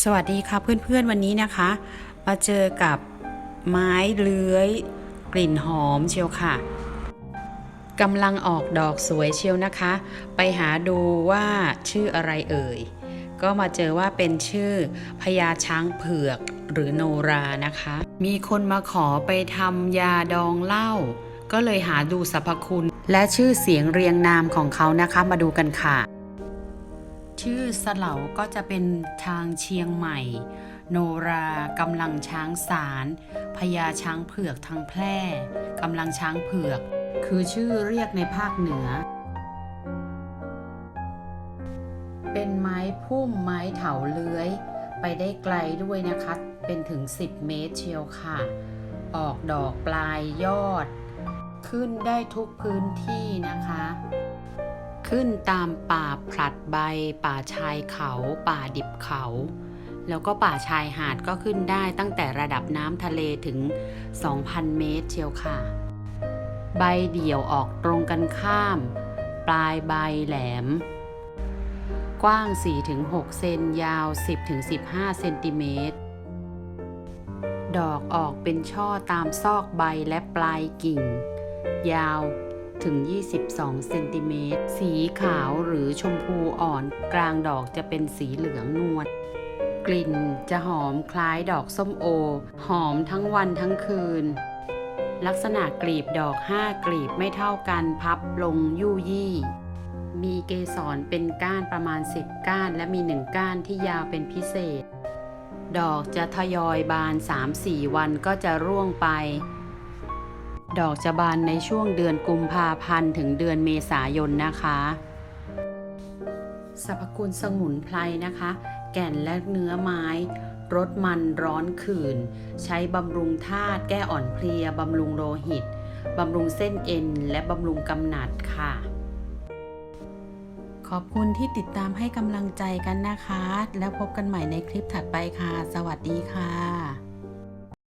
สวัสดีค่ะเพื่อนๆวันนี้นะคะ มาเจอกับไม้เลื้อย กลิ่นหอมเชียวค่ะกำลังออกดอกสวยเชียวนะคะ ไปหาดูว่าชื่ออะไรเอ่ย ก็มาเจอว่าเป็นชื่อพญาช้างเผือกหรือโนรานะคะ มีคนมาขอไปทำยาดองเหล้าก็เลยหาดูสรรพคุณ และชื่อเสียงเรียงนามของเขานะคะมาดูกันค่ะ ชื่อสเหลาก็จะเป็นทางเชียงใหม่ โนรากำลังช้างสารพญาช้างเผือกทางแพร่กำลังช้างเผือก คือชื่อเรียกในภาคเหนือ เป็นไม้พุ่มไม้เถาเลื้อย ไปได้ไกลด้วยนะคะ เป็นถึง 10 เมตรเชียวค่ะ ออกดอกปลายยอด ขึ้นได้ทุกพื้นที่นะคะ ขึ้นตามป่าผลัดใบ ป่าชายเขา ป่าดิบเขา แล้วก็ป่าชายหาดก็ขึ้นได้ตั้งแต่ระดับน้ำทะเลถึง 2,000 เมตรเชียวค่ะ ใบเดี่ยวออกตรงกันข้าม ปลายใบแหลม กว้าง 4-6 เซนยาว 10-15 เซนติเมตรดอกออกเป็นช่อตามซอกใบและปลายกิ่ง ยาว ถึง 22 เซนติเมตร สีขาวหรือชมพูอ่อนกลางดอกจะเป็นสีเหลืองนวล กลิ่นจะหอมคล้ายดอกส้มโอ หอมทั้งวันทั้งคืน ลักษณะกลีบดอก 5 กลีบไม่เท่ากันพับลงยู่ยี่ มีเกสรเป็นก้านประมาณ 10 ก้าน และมี 1 ก้านที่ยาวเป็นพิเศษ ดอกจะทยอยบาน 3-4 วันก็จะร่วงไป ดอกจะบานในช่วงเดือนกุมภาพันธ์ถึงเดือนเมษายนนะคะสรรพคุณสมุนไพรนะคะ แก่นและเนื้อไม้รสมันร้อนขื่น ใช้บำรุงธาตุแก้อ่อนเพลียบำรุงโลหิตบำรุงเส้นเอ็น และบำรุงกำหนัดค่ะ ขอบคุณที่ติดตามให้กำลังใจกันนะคะ แล้วพบกันใหม่ในคลิปถัดไปค่ะ สวัสดีค่ะ